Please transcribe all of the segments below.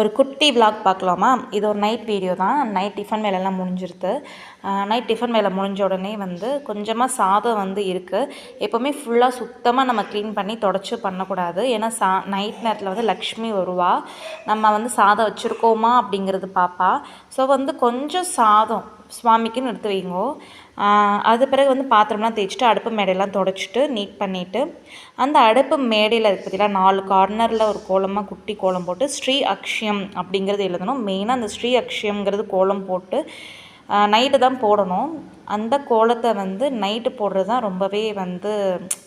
ஒரு குட்டி விளாக் பார்க்கலாமா? இது ஒரு நைட் வீடியோ தான். நைட் டிஃபன் வேலைலாம் முடிஞ்சிருது நைட் டிஃபன் வேலை முடிஞ்ச உடனே வந்து கொஞ்சமாக சாதம் வந்து இருக்குது எப்போவுமே ஃபுல்லாக சுத்தமாக நம்ம க்ளீன் பண்ணி தொடச்சி பண்ணக்கூடாது. ஏன்னா சா நைட் நேரத்தில் வந்து லக்ஷ்மி வருவா. நம்ம வந்து சாதம் வச்சுருக்கோமா அப்படிங்கிறது பாப்பா. ஸோ வந்து கொஞ்சம் சாதம் சுவாமிக்குன்னு எடுத்து வைங்கோ. அது பிறகு வந்து பாத்திரம்லாம் தேய்ச்சிட்டு அடுப்பு மேடையெல்லாம் தொடச்சிட்டு நீட் பண்ணிவிட்டு அந்த அடுப்பு மேடையில் இருக்கு பார்த்தீங்களா நாலு கார்னரில் ஒரு கோலமாக குட்டி கோலம் போட்டு ஸ்ரீ அக்ஷயம் அப்படிங்கிறது எழுதணும். மெயினாக அந்த ஸ்ரீ அக்ஷயம்ங்கிறது கோலம் போட்டு நைட்டு தான் போடணும். அந்த கோலத்தை வந்து நைட்டு போடுறது தான் ரொம்பவே வந்து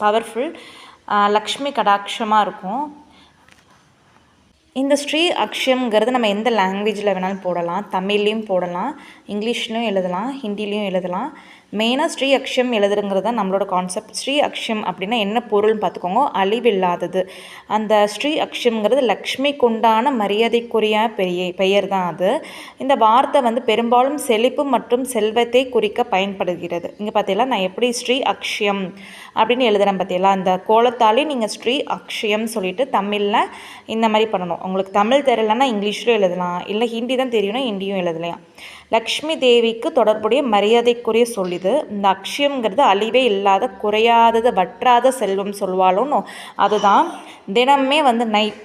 பவர்ஃபுல் லக்ஷ்மி கடாட்சமாக இருக்கும். இந்த ஸ்ரீ அக்ஷயம்ங்கிறது நம்ம எந்த லாங்குவேஜில் வேணாலும் போடலாம். தமிழ்லேயும் போடலாம் இங்கிலீஷ்லேயும் எழுதலாம் ஹிந்திலையும் எழுதலாம். மெயினாக ஸ்ரீ அக்ஷயம் எழுதுறங்கிறது தான் நம்மளோட கான்செப்ட் ஸ்ரீ அக்ஷயம் அப்படின்னா என்ன பொருள்னு பார்த்துக்கோங்க? அழிவில்லாதது. அந்த ஸ்ரீ அக்ஷயம்ங்கிறது லக்ஷ்மி உண்டான மரியாதைக்குரிய பெரிய பெயர் தான் அது. இந்த வார்த்தை வந்து பெரும்பாலும் செழிப்பு மற்றும் செல்வத்தை குறிக்க பயன்படுகிறது. இங்கே பார்த்தீங்களா நான் எப்படி ஸ்ரீ அக்ஷயம் அப்படின்னு எழுதுகிறேன் பார்த்தீங்களா அந்த கோலத்தாலே நீங்கள் ஸ்ரீ அக்ஷயம் சொல்லிட்டு தமிழில் இந்த மாதிரி பண்ணணும். உங்களுக்கு தமிழ் தெரியலன்னா இங்கிலீஷ்லையும் எழுதலாம். இல்லை ஹிந்தி தான் தெரியும்னா ஹிந்தியும் எழுதலாம். லக்ஷ்மி தேவிக்கு தொடர்புடைய மரியாதைக்குரிய சொல் இது இந்த அக்ஷயம்ங்கிறது அழிவே இல்லாத குறையாதது வற்றாத செல்வம் சொல்வாலும் அதுதான். தினமே வந்து நைட்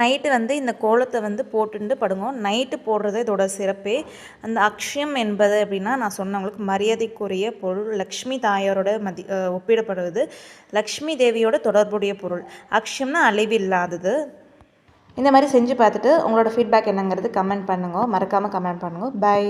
நைட்டு வந்து இந்த கோலத்தை வந்து போட்டுட்டு படுங்கும் நைட்டு போடுறது இதோட சிறப்பே. அந்த அக்ஷயம் என்பது அப்படின்னா நான் சொன்னவங்களுக்கு மரியாதைக்குரிய பொருள். லக்ஷ்மி தாயாரோட மதி ஒப்பிடப்படுவது லக்ஷ்மி தேவியோட தொடர்புடைய பொருள். அக்ஷயம்னா அழிவில்லாதது. இந்த மாதிரி செஞ்சு பார்த்துட்டு உங்களோட ஃபீட்பேக் என்னங்கிறது கமெண்ட் பண்ணுங்க. மறக்காமல் கமெண்ட் பண்ணுங்க. பை